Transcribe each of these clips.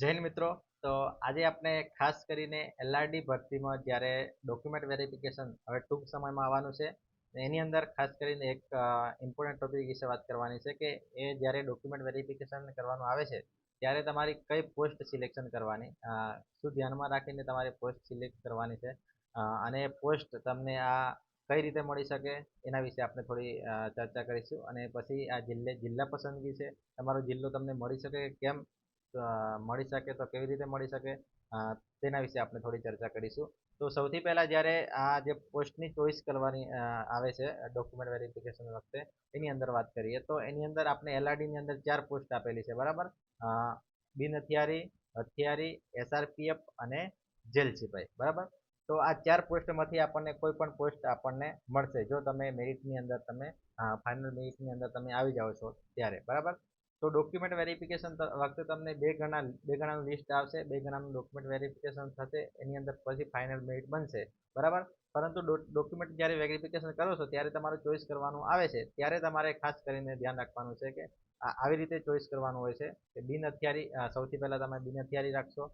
જૈન મિત્રો. તો આજે આપણે ખાસ કરીને એલઆરડી ભરતીમાં જ્યારે ડોક્યુમેન્ટ વેરિફિકેશન હવે ટૂંક સમયમાં આવવાનું છે એની અંદર ખાસ કરીને એક ઇમ્પોર્ટન્ટ ટોપિક વિશે વાત કરવાની છે કે એ જ્યારે ડોક્યુમેન્ટ વેરિફિકેશન કરવાનું આવે છે, ત્યારે તમારી કઈ પોસ્ટ સિલેક્શન કરવાની શું ધ્યાનમાં રાખીને તમારે પોસ્ટ સિલેક્ટ કરવાની છે અને પોસ્ટ તમને આ કઈ રીતે મળી શકે એના વિશે આપણે થોડી ચર્ચા કરીશું. અને પછી આ જિલ્લે, જિલ્લા પસંદગી છે, તમારો જિલ્લો તમને મળી શકે કેમ? મળી શકે તો કેવી રીતે મળી શકે? તેના વિશે આપણે થોડી ચર્ચા કરીશું. તો સૌથી પહેલાં જ્યારે આ જે પોસ્ટની ચોઈસ કરવાની આવે છે, ડોક્યુમેન્ટ વેરિફિકેશન વખતે, એની અંદર વાત કરીએ, તો એની અંદર આપણે એલઆરડીની અંદર ચાર પોસ્ટ આપેલી છે, બરાબર? બિન હથિયારી હથિયારી, એસઆરપીએફ અને જેલ સિપાઈ, બરાબર? તો આ ચાર પોસ્ટમાંથી આપણને કોઈ પણ પોસ્ટ આપણને મળશે. જો તમે મેરિટની અંદર તમે ફાઇનલ મેરિટની અંદર તમે આવી જાઓ છો ત્યારે, બરાબર? તો ડોક્યુમેન્ટ વેરિફિકેશન વખતે તમને બે ગણા, બે ગણાનું લિસ્ટ આવશે, બે ગણાનું ડોક્યુમેન્ટ વેરિફિકેશન થશે, એની અંદર પછી ફાઇનલ મેરિટ બનશે. બરાબર? પરંતુ ડોક્યુમેન્ટ જ્યારે વેરિફિકેશન કરો છો, ત્યારે તમારે ચોઈસ કરવાનું આવે છે. ત્યારે તમારે ખાસ કરીને ધ્યાન રાખવાનું છે કે આવી રીતે ચોઈસ કરવાનું હોય છે કે બિન હથિયારી સૌથી પહેલાં તમે બિન હથિયારી રાખશો.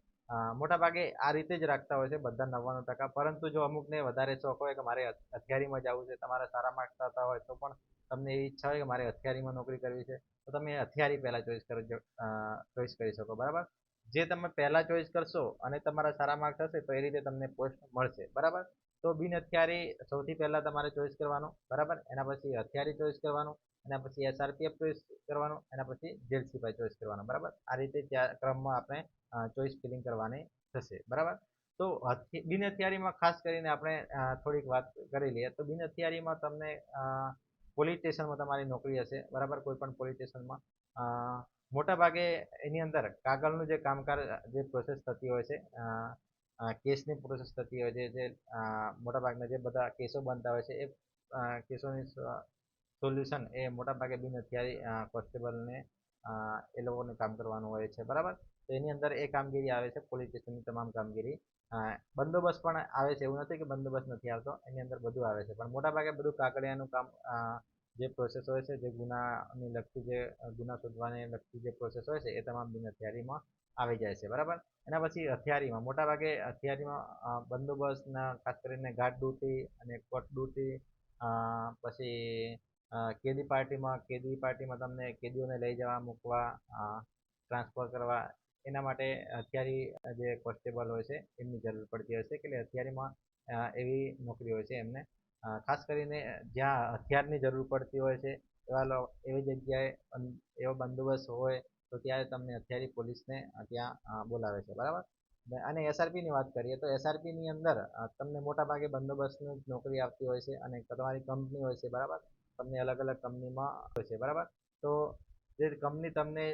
મોટાભાગે આ રીતે જ રાખતા હોય છે બધા નવ્વાણું ટકા. પરંતુ જો અમુકને વધારે શોખ હોય કે મારે હથિયારીમાં જવું છે, તમારા સારા માર્ક્સ થતા હોય તો પણ તમને એવી ઈચ્છા હોય કે મારે હથિયારીમાં નોકરી કરવી છે, તો તમે હથિયારી પહેલાં ચોઈસ કરો ચોઈસ કરી શકો, બરાબર? જે તમે પહેલાં ચોઈસ કરશો અને તમારા સારા માર્ક્સ હશે, તો એ રીતે તમને પોસ્ટ મળશે, બરાબર? તો બિન હથિયારી સૌથી પહેલાં તમારે ચોઈસ કરવાનું, બરાબર? એના પછી હથિયારી ચોઈસ કરવાનું, એના પછી એસઆરપીએફ ચોઈસ કરવાનું, એના પછી જેલ સિપાઈ ચોઈસ કરવાનું, બરાબર? આ રીતે ત્યાં ક્રમમાં આપણે ચોઈસ ફિલિંગ કરવાની થશે, બરાબર? તો બિન હથિયારીમાં ખાસ કરીને આપણે થોડીક વાત કરી લઈએ, તો બિન હથિયારીમાં તમને પોલીસ સ્ટેશનમાં તમારી નોકરી હશે, બરાબર? કોઈ પણ પોલીસ સ્ટેશનમાં મોટા ભાગે એની અંદર કાગળનું જે કામકાજ, જે પ્રોસેસ થતી હોય છે કેસની પ્રોસેસ થતી હોય છે, જે મોટાભાગના જે બધા કેસો બનતા હોય છે, એ કેસોની સોલ્યુશન એ મોટાભાગે બિન હથિયારી કોન્સ્ટેબલને એ લોકોને કામ કરવાનું હોય છે, બરાબર? તો એની અંદર એ કામગીરી આવે છે પોલીસ સ્ટેશનની તમામ કામગીરી. બંદોબસ્ત પણ આવે છે. એવું નથી કે બંદોબસ્ત નથી આવતો. એની અંદર બધું આવે છે. પણ મોટાભાગે બધું કાગળિયાનું કામ જે પ્રોસેસ હોય છે, જે ગુનાની લગતી જે ગુના શોધવાની લગતી જે પ્રોસેસ હોય છે, એ તમામ બિન હથિયારીમાં આવી જાય છે. બરાબર? એના પછી હથિયારીમાં, મોટાભાગે હથિયારીમાં બંદોબસ્તના ખાસ કરીને ગાર્ડ ડ્યુટી અને કોર્ટ ડ્યુટી પછી કેદી પાર્ટીમાં કેદી પાર્ટીમાં તમને કેદીઓને લઈ જવા, મૂકવા ટ્રાન્સફર કરવા એના માટે હથિયારી જે કોન્સ્ટેબલ હોય છે, એમની જરૂર પડતી હોય છે એટલે હથિયારીમાં એવી નોકરી હોય છે એમને. ખાસ કરીને જ્યાં હથિયારની જરૂર પડતી હોય છે, એવા એવી જગ્યાએ એવો બંદોબસ્ત હોય, તો ત્યારે તમને હથિયારી પોલીસને ત્યાં બોલાવે છે. બરાબર? અને એસઆરપીની વાત કરીએ તો એસઆરપીની અંદર તમને મોટાભાગે બંદોબસ્તની નોકરી આવતી હોય છે અને તમારી કંપની હોય છે, બરાબર? તમને અલગ અલગ કંપનીમાં હોય છે, બરાબર? તો જે કંપની તમને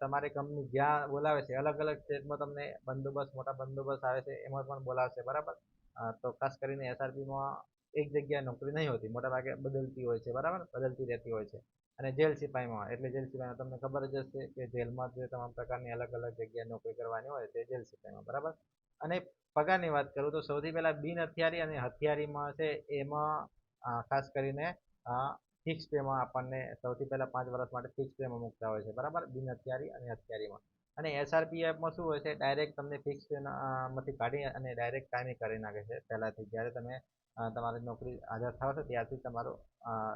તમારી કંપની જ્યાં બોલાવે છે અલગ અલગ સ્ટેટમાં તમને બંદોબસ્ત, મોટા બંદોબસ્ત આવે છે, એમાં પણ બોલાવશે, બરાબર? તો ખાસ કરીને એસઆરપીમાં એક જગ્યાએ નોકરી નહીં હોતી મોટાભાગે બદલતી હોય છે, બરાબર? બદલતી રહેતી હોય છે. અને જેલ સિપાહીમાં એટલે જેલ સિપાહીમાં તમને ખબર જ હશે કે જેલમાં જે તમામ પ્રકારની અલગ અલગ જગ્યાએ નોકરી કરવાની હોય તે જેલ સિપાહીમાં બરાબર? અને પગારની વાત કરું તો સૌથી પહેલાં બિન હથિયારી અને હથિયારીમાં છે, એમાં ખાસ કરીને ફિક્સ પેમાં આપણને સૌથી પહેલાં પાંચ વર્ષ માટે ફિક્સ પેમાં મૂકતા હોય છે. બરાબર? બિન હથિયારી અને હથિયારીમાં અને એસઆરપીએફમાં શું હોય છે? ડાયરેક્ટ તમને ફિક્સ પેમાંથી કાઢી અને ડાયરેક્ટ કાયમી કરી નાખે છે. પહેલાંથી જ્યારે તમે તમારી નોકરી હાજર છો, ત્યારથી તમારો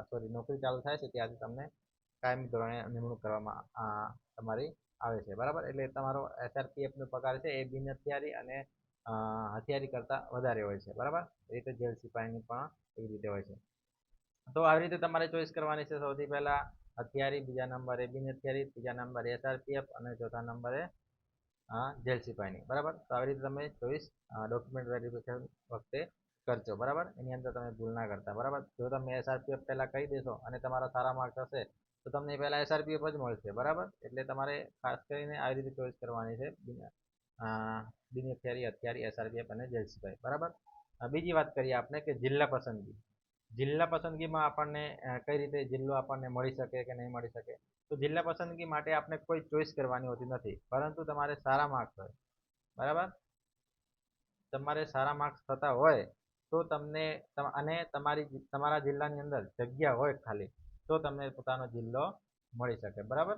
સોરી નોકરી ચાલુ થાય છે, ત્યારથી તમને કાયમી ધોરણે નિમણૂક કરવામાં તમારી આવે છે. બરાબર? એટલે તમારો એસઆરપીએફનો પગાર છે એ બિન હથિયારી અને હથિયારી કરતાં વધારે હોય છે. બરાબર? એ રીતે જેલ સિપાહીની પણ એવી રીતે હોય છે. તો આવી રીતે તમારે ચોઈસ કરવાની છે. સૌથી પહેલાં હથિયારી, બીજા નંબરે બિન હથિયારી, ત્રીજા નંબરે એસઆરપીએફ અને ચોથા નંબરે જેલ સિપાહીની બરાબર? તો આવી રીતે તમે ચોઈસ ડોક્યુમેન્ટ વેરિફિકેશન વખતે કરજો. બરાબર? એની અંદર તમે ભૂલ ના કરતા. બરાબર? જો તમે એસઆરપીએફ પહેલાં કહી દેશો અને તમારા સારા માર્ક્સ હશે તો તમને પહેલાં એસઆરપીએફ જ મળશે. બરાબર? એટલે તમારે ખાસ કરીને આવી રીતે ચોઈસ કરવાની છે. બિન હથિયારી હથિયારી એસઆરપીએફ અને જેલ સિપાહી બરાબર? બીજી વાત કરીએ આપણે કે જિલ્લા પસંદગી. જિલ્લા પસંદગીમાં આપણને કઈ રીતે જિલ્લો આપણને મળી શકે કે નહીં મળી શકે? તો જિલ્લા પસંદગી માટે આપણે કોઈ ચોઈસ કરવાની હોતી નથી, પરંતુ તમારે સારા માર્ક્સ હોય. બરાબર? તમારે સારા માર્ક્સ થતા હોય, તો તમને અને તમારી તમારા જિલ્લાની અંદર જગ્યા હોય ખાલી, તો તમને પોતાનો જિલ્લો મળી શકે. બરાબર?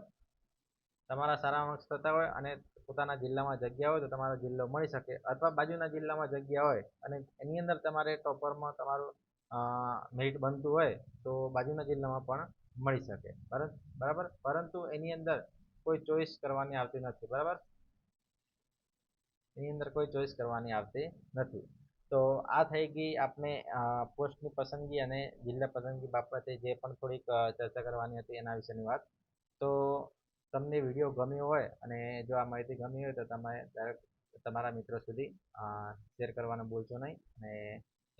તમારા સારા માર્ક્સ થતા હોય અને પોતાના જિલ્લામાં જગ્યા હોય તો તમારો જિલ્લો મળી શકે, અથવા બાજુના જિલ્લામાં જગ્યા હોય અને એની અંદર તમારે ટોપરમાં તમારું મેરિટ બનતું હોય તો બાજુના જિલ્લામાં પણ મળી શકે. બરાબર? પરંતુ એની અંદર કોઈ ચોઈસ કરવાની આવતી નથી. બરાબર? એની અંદર કોઈ ચોઈસ કરવાની આવતી નથી. તો આ થઈ ગઈ આપણે પોસ્ટની પસંદગી અને જિલ્લા પસંદગી બાબતે જે પણ થોડીક ચર્ચા કરવાની હતી એના વિશેની વાત. તો તમને વીડિયો ગમ્યો હોય અને જો આ માહિતી ગમી હોય તો તમે તમારા મિત્રો સુધી શેર કરવાનું ભૂલશો નહીં અને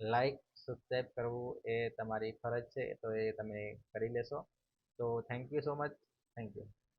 લાઈક સબસ્ક્રાઈબ કરવું એ તમારી ફરજ છે, તો એ તમે કરી લેશો. તો thank you so much thank you